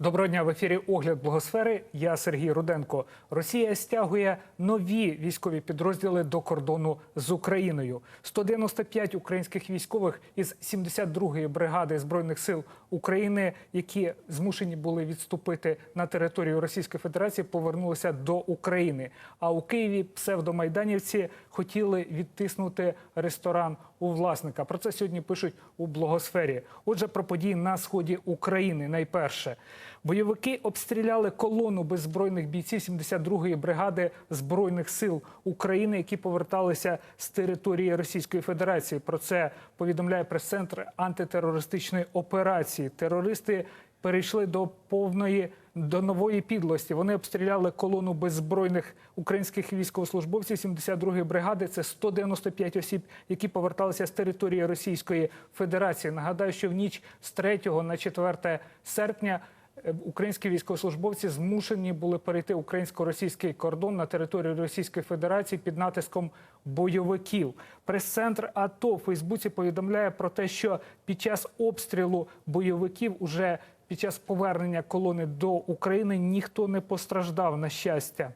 Доброго дня в ефірі Огляд Благосфери. Я Сергій Руденко. Росія стягує нові військові підрозділи до кордону з Україною. 195 українських військових із 72-ї бригади збройних сил України, які змушені були відступити на територію Російської Федерації, повернулися до України. А у Києві псевдомайданівці хотіли відтиснути ресторан у власника. Про це сьогодні пишуть у блогосфері. Отже, про події на сході України. Найперше, бойовики обстріляли колону беззбройних бійців 72-ї бригади збройних сил України, які поверталися з території Російської Федерації. Про це повідомляє прес-центр антитерористичної операції. Терористи перейшли до повної до нової підлості. Вони обстріляли колону беззбройних українських військовослужбовців 72-ї бригади. Це 195 осіб, які поверталися з території Російської Федерації. Нагадаю, що в ніч з 3 на 4 серпня. е, Українські військовослужбовці змушені були перейти українсько-російський кордон на територію Російської Федерації під натиском бойовиків. Прес-центр АТО в Фейсбуці повідомляє про те, що під час обстрілу бойовиків уже під час повернення колони до України ніхто не постраждав на щастя.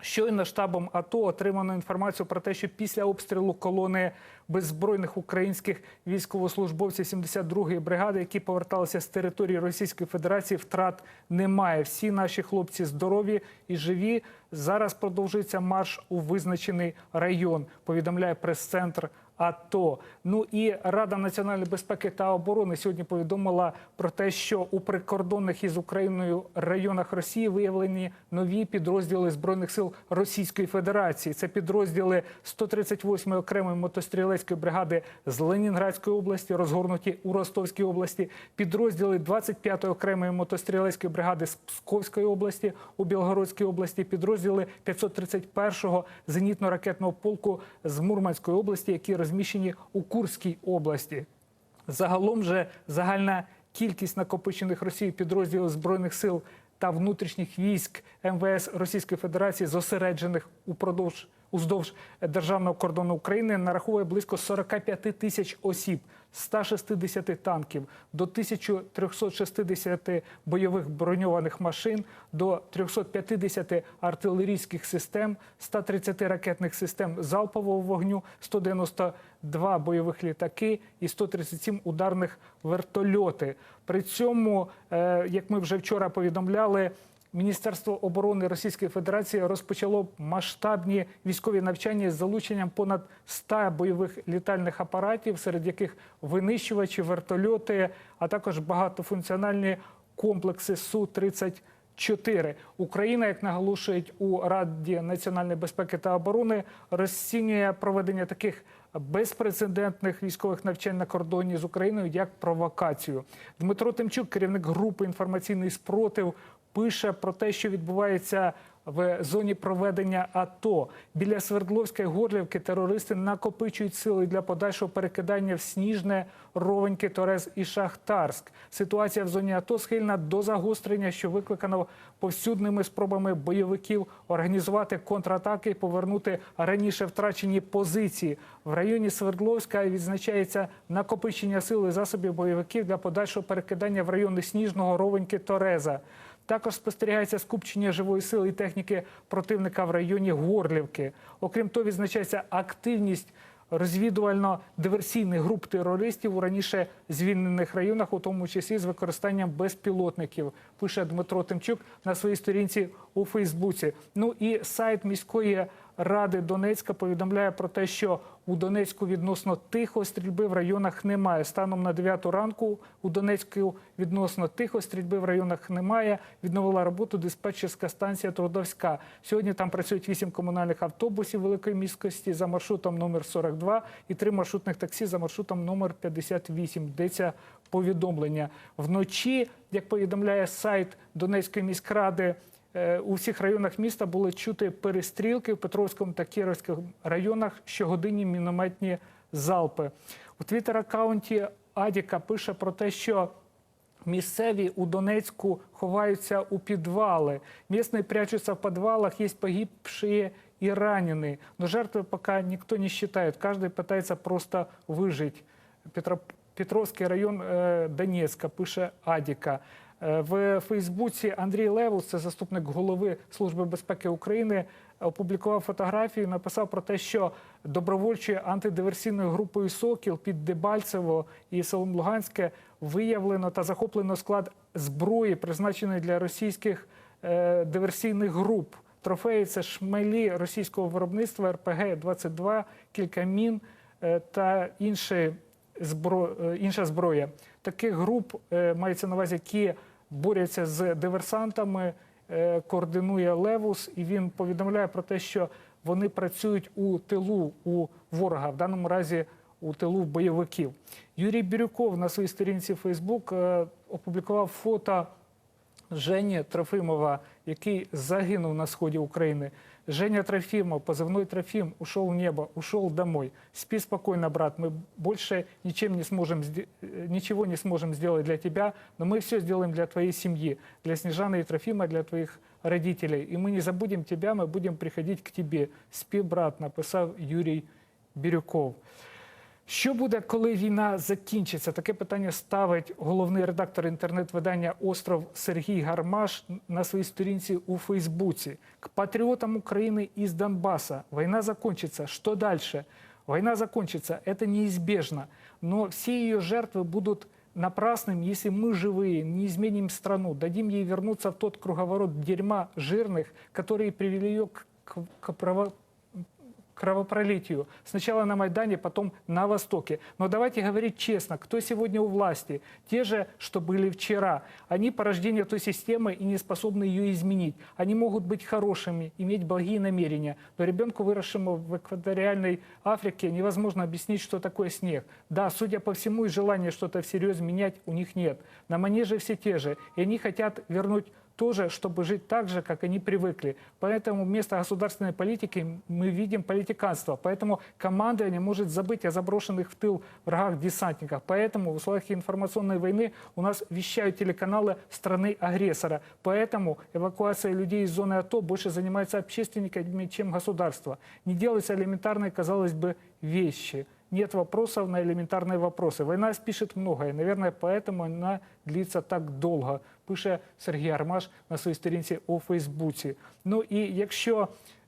Щойно штабом АТО отримано інформацію про те, що після обстрілу колони беззбройних українських військовослужбовців 72-ї бригади, які поверталися з території Російської Федерації, втрат немає. Всі наші хлопці здорові і живі. Зараз продовжується марш у визначений район. Повідомляє прес-центр АТО. Ну і Рада національної безпеки та оборони сьогодні повідомила про те, що у прикордонних із Україною районах Росії виявлені нові підрозділи збройних сил Російської Федерації. Це підрозділи 138-ї окремої мотострілецької бригади з Ленінградської області, розгорнуті у Ростовській області, підрозділи 25-ї окремої мотострілецької бригади з Псковської області у Білгородській області, підрозділи 531-го зенітно-ракетного полку з Мурманської області, які розміщені у Курській області. Загалом же загальна кількість накопичених Росією підрозділів збройних сил та внутрішніх військ МВС Російської Федерації, зосереджених упродовж уздовж державного кордону України, нараховує близько 45 тисяч осіб, 160 танків, до 1360 бойових броньованих машин, до 350 артилерійських систем, 130 ракетних систем залпового вогню, 192 бойових літаки і 137 ударних вертольоти. При цьому, е, як ми вже вчора повідомляли, Міністерство оборони Російської Федерації розпочало масштабні військові навчання з залученням понад 100 бойових літальних апаратів, серед яких винищувачі, вертольоти, а також багатофункціональні комплекси су 34 Україна, як наголошують у Раді національної безпеки та оборони, розцінює проведення таких безпрецедентних військових навчань на кордоні з Україною як провокацію. Дмитро Тимчук, керівник групи інформаційний спротив, пише про те, що відбувається в зоні проведення АТО. Біля Свердловської Горлівки терористи накопичують сили для подальшого перекидання в Сніжне, Ровеньки, Торез і Шахтарськ. Ситуація в зоні АТО схильна до загострення, що викликано повсюдними спробами бойовиків організувати контратаки і повернути раніше втрачені позиції. В районі Свердловська відзначається накопичення сил і засобів бойовиків для подальшого перекидання в райони Сніжного, Ровеньки, Тореза. Також спостерігається скупчення живої сили і техніки противника в районі Горлівки. Окрім того, відзначається активність розвідувально-диверсійних груп терористів у раніше звільнених районах, у тому числі з використанням безпілотників. Пише Дмитро Тимчук на своїй сторінці у Фейсбуці. Ну і сайт міської ради Донецька повідомляє про те, що у Донецьку відносно тихо стрільби в районах немає. Станом на 9 ранку у Донецьку відносно тихо стрільби в районах немає. Відновила роботу диспетчерська станція Трудовська. Сьогодні там працюють 8 комунальних автобусів великої міськості за маршрутом номер 42 і три маршрутних таксі за маршрутом номер 58 Йдеться повідомлення вночі, як повідомляє сайт Донецької міськради. Е, У всіх районах міста були чути перестрілки в Петровському та Кіровському районах щогодинні мінометні залпи. У твіттер-аккаунті Адіка пише про те, що Місцеві у Донецьку ховаються у підвали. Місцеві прячутся в подвалах, есть погибшие и раненые. Но жертвы пока никто не считает. Каждый пытается просто выжить. Петро... Петровський район е, Донецька, пише Адіка. Е, В Фейсбуці Андрій Левус, це заступник голови Служби безпеки України, опублікував фотографію, написав про те, що добровольчою антидиверсійною групою Сокіл під Дебальцево і селом Луганське виявлено та захоплено склад зброї, призначеної для російських е, диверсійних груп. Трофеї це шмелі російського виробництва РПГ-22, кілька мін е, та інші збро... е, інша зброя. Таких груп е, мається на увазі, які борються з диверсантами, е, координує Левус, і він повідомляє про те, що вони працюють у тилу у ворога, в даному разі у тилу бойовиків. Юрій Бірюков на своїй сторінці Фейсбук опублікував фото Жені Трофимова, який загинув на сході України. Женя Трофимов, позывной Трофим, ушел в небо, ушел домой. Спи спокойно, брат, мы больше ничем не сможем, э, ничего не сможем сделать для тебя, но мы все сделаем для твоей семьи, для Снежаны и Трофима, для твоих родителей. И мы не забудем тебя, мы будем приходить к тебе. Спи, брат, написав Юрій Бірюков. Що буде, коли війна закінчиться? Таке питання ставить головний редактор інтернет-видання Остров Сергій Гармаш на своїй сторінці у Фейсбуці. К патріотам України із Донбасса. Война закончится. Что дальше? Война закончится. Это неизбежно. Но все ее жертвы будут напрасным, если мы живые не изменим страну, дадим ей вернуться в тот круговорот дерьма жирных, которые привели ее к, к- к право- кровопролитию. Сначала на Майдане, потом на Востоке. Но давайте говорить честно, кто сегодня у власти? Те же, что были вчера. Они порождение той системы и не способны ее изменить. Они могут быть хорошими, иметь благие намерения. Но ребенку, выросшему в экваториальной Африке, невозможно объяснить, что такое снег. Да, судя по всему, и желания что-то всерьез менять у них нет. На манеже все те же. И они хотят вернуть тоже, чтобы жить так же, как они привыкли. Поэтому вместо государственной политики мы видим политиканство. Поэтому командование может забыть о заброшенных в тыл врагах-десантниках. Поэтому в условиях информационной войны у нас вещают телеканалы страны-агрессора. Поэтому эвакуация людей из зоны АТО больше занимается общественниками, чем государство. Не делаются элементарные, казалось бы, вещи. Нет вопросов на элементарные вопросы. Война спишет многое. Наверное, поэтому она длится так долго, пише Сергій Армаш на своїй сторінці у Фейсбуці. Ну і якщо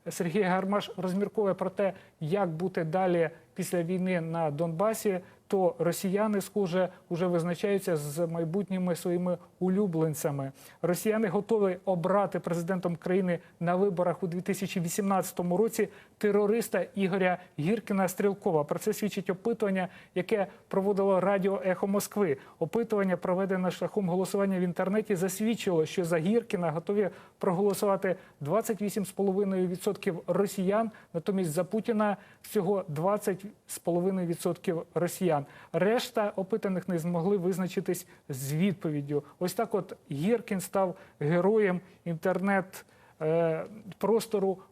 Сергій Гармаш розмірковує про те, як бути далі після війни на Донбасі, то росіяни, схоже, вже визначаються з майбутніми своїми улюбленцями. Росіяни готові обрати президентом країни на виборах у 2018 році терориста Ігоря Гіркіна Стрілкова. Про це свідчить опитування, яке проводило радіо Ехо Москви. Опитування, проведене шляхом голосування в інтернеті, засвідчило, що за Гіркіна готові проголосувати 28,5% росіян, натомість за Путіна всього 20,5% росіян. Решта опитаних не змогли визначитись з відповіддю. Ось так, от Гіркін став героєм інтернет е,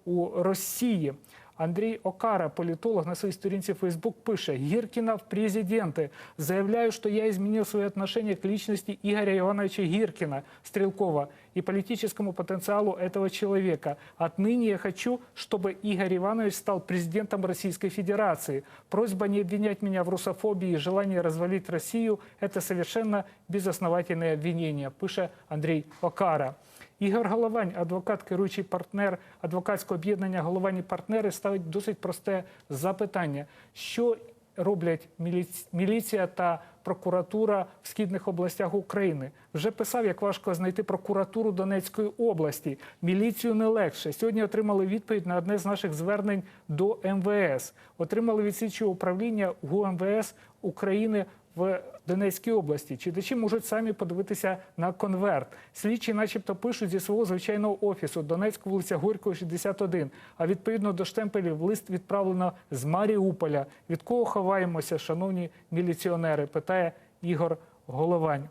у Росії. Андрій Окара, політолог, на своїй сторінці Фейсбук пише: Гіркіна в президенти. Заявляю, что я изменил свое отношение к личности Игоря Ивановича Гиркина, Стрелкова, и политическому потенциалу этого человека. Отныне я хочу, чтобы Игорь Иванович стал президентом Российской Федерации. Просьба не обвинять меня в русофобии и желании развалить Россию – это совершенно безосновательное обвинение, пише Андрій Окара. Ігор Головань, адвокат, керуючий партнер адвокатського об'єднання Головань партнери, ставить досить просте запитання: що роблять міліц- міліція та прокуратура в східних областях України? Вже писав, як важко знайти прокуратуру Донецької області. Міліцію не легше. Сьогодні отримали відповідь на одне з наших звернень до МВС. Отримали від слідчого управління ГУМВС України в Донецькій області. Читачі можуть самі подивитися на конверт. Слідчі, начебто, пишуть зі свого звичайного офісу Донецька вулиця Горького, 61. А відповідно до штемпелів лист відправлено з Маріуполя. Від кого ховаємося, шановні міліціонери? питає Ігор Головань.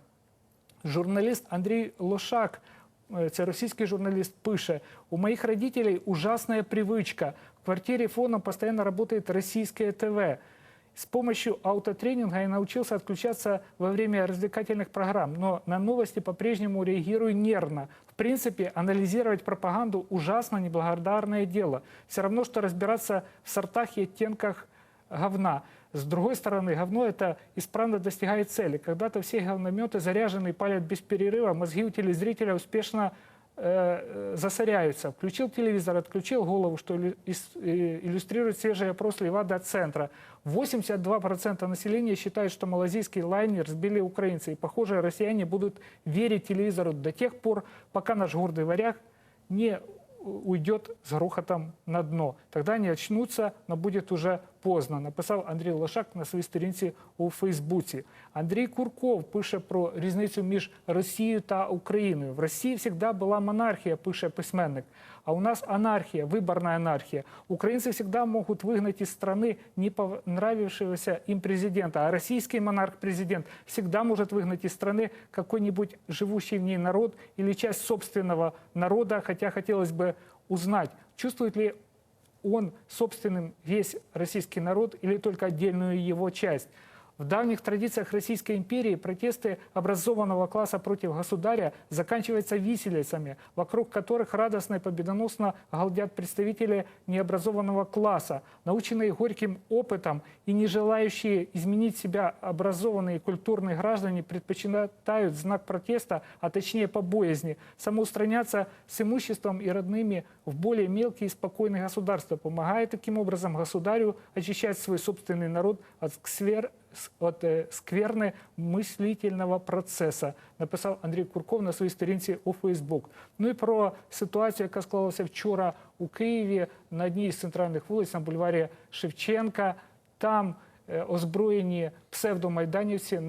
Журналіст Андрій Лошак, э, це російський журналіст, пише: у моїх родителей ужасная привычка. В квартире фоном постоянно работает российское ТВ. С помощью аутотренинга я научился отключаться во время развлекательных программ, но на новости по-прежнему реагирую нервно. В принципе, анализировать пропаганду ужасно неблагодарное дело. Все равно, что разбираться в сортах и оттенках говна. С другой стороны, говно это исправно достигает цели. Когда-то все говнометы заряжены и палят без перерыва, мозги у телезрителя успешно э, э, засоряются. Включил телевизор, отключил голову, что иллю- ис- э, иллюстрирует свежий опрос Левада-центра. 82% населения считают, что малазийский лайнер сбили украинцы. И, похоже, россияне будут верить телевизору до тех пор, пока наш гордый варяг не уйдет с грохотом на дно. Тогда они очнутся, но будет уже поздно, написав Андрій Лошак на своїй сторінці у Фейсбуці. Андрій Курков пише про різницю між Росією та Україною. В Росії завжди була монархія, пише письменник. А у нас анархия, выборная анархия. Украинцы всегда могут выгнать из страны не понравившегося им президента. А российский монарх-президент всегда может выгнать из страны какой-нибудь живущий в ней народ или часть собственного народа. Хотя хотелось бы узнать, чувствует ли он собственным весь российский народ или только отдельную его часть. В давних традициях Российской империи протесты образованного класса против государя заканчиваются виселицами, вокруг которых радостно и победоносно галдят представители необразованного класса, наученные горьким опытом и не желающие изменить себя образованные культурные граждане предпочитают знак протеста, а точнее по боязни, самоустраняться с имуществом и родными в более мелкие и спокойные государства, помогая таким образом государю очищать свой собственный народ от, сквер, с- от е, скверни мислительного процесу, написав Андрій Курков на своїй сторінці у Фейсбук. Ну і про ситуацію, яка склалася вчора у Києві на одній з центральних вулиць на бульварі Шевченка. Там е, озброєні псевдомайданівці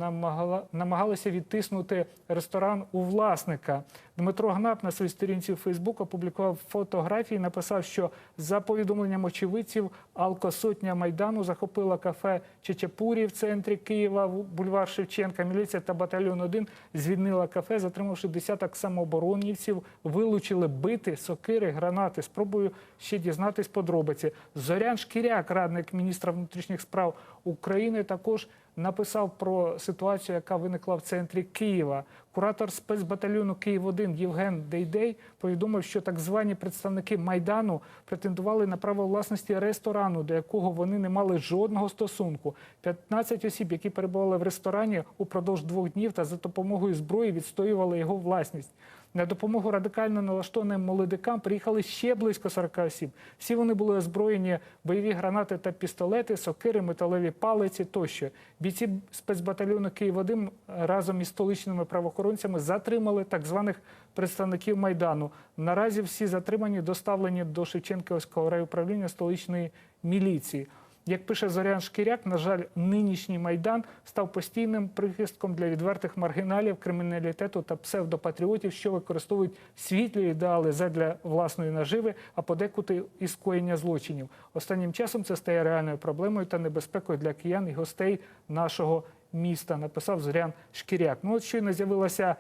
намагалися відтиснути ресторан у власника. Дмитро Гнап на своїй сторінці Фейсбук опублікував фотографії, написав, що за повідомленням очевидців, алкосотня майдану захопила кафе Чечапурі в центрі Києва, бульвар Шевченка. Міліція та батальйон 1 звільнила кафе, затримавши десяток самооборонівців, вилучили бити, сокири, гранати. Спробую ще дізнатись подробиці. Зорян Шкіряк, радник міністра внутрішніх справ України, також написав про ситуацію, яка виникла в центрі Києва. Куратор спецбатальйону Київ-1 Євген Дейдей повідомив, що так звані представники майдану претендували на право власності ресторану, до якого вони не мали жодного стосунку. 15 осіб, які перебували в ресторані упродовж двох днів та за допомогою зброї відстоювали його власність. На допомогу радикально налаштованим молодикам приїхали ще близько 40 осіб. Всі вони були озброєні бойові гранати та пістолети, сокири, металеві палиці тощо. Бійці спецбатальйону Київ-1 разом із столичними правоохоронцями затримали так званих представників майдану. Наразі всі затримані доставлені до Шевченківського райуправління столичної міліції. Як пише Зорян Шкіряк, на жаль, нинішній майдан став постійним прихистком для відвертих маргіналів, криміналітету та псевдопатріотів, що використовують світлі ідеали задля власної наживи, а подекуди і скоєння злочинів. Останнім часом це стає реальною проблемою та небезпекою для киян і гостей нашого міста. Написав Зорян Шкіряк. Ну от щойно з'явилося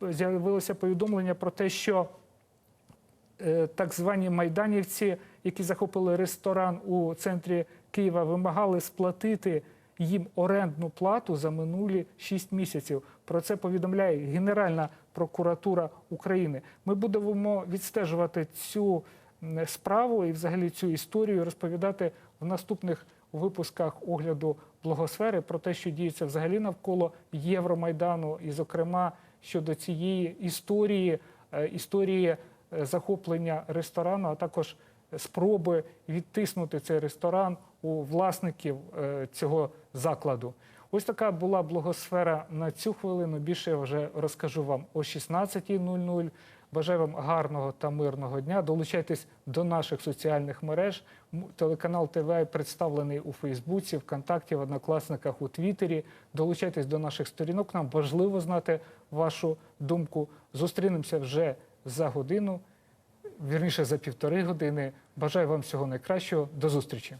з'явилося повідомлення про те, що е, так звані майданівці, які захопили ресторан у центрі Києва, вимагали сплатити їм орендну плату за минулі 6 місяців. Про це повідомляє Генеральна прокуратура України. Ми будемо відстежувати цю справу і взагалі цю історію розповідати в наступних випусках огляду благосфери про те, що діється взагалі навколо Євромайдану, і, зокрема, щодо цієї історії, е, історії е, захоплення ресторану, а також спроби відтиснути цей ресторан у власників е, цього закладу. Ось така була благосфера на цю хвилину. Більше я вже розкажу вам о 16.00. Бажаю вам гарного та мирного дня. Долучайтесь до наших соціальних мереж. Телеканал ТВ представлений у Фейсбуці, ВКонтакті, в Однокласниках, у Твіттері. Долучайтесь до наших сторінок. Нам важливо знати вашу думку. Зустрінемося вже за годину, вірніше за півтори години. Бажаю вам всього найкращого. До зустрічі.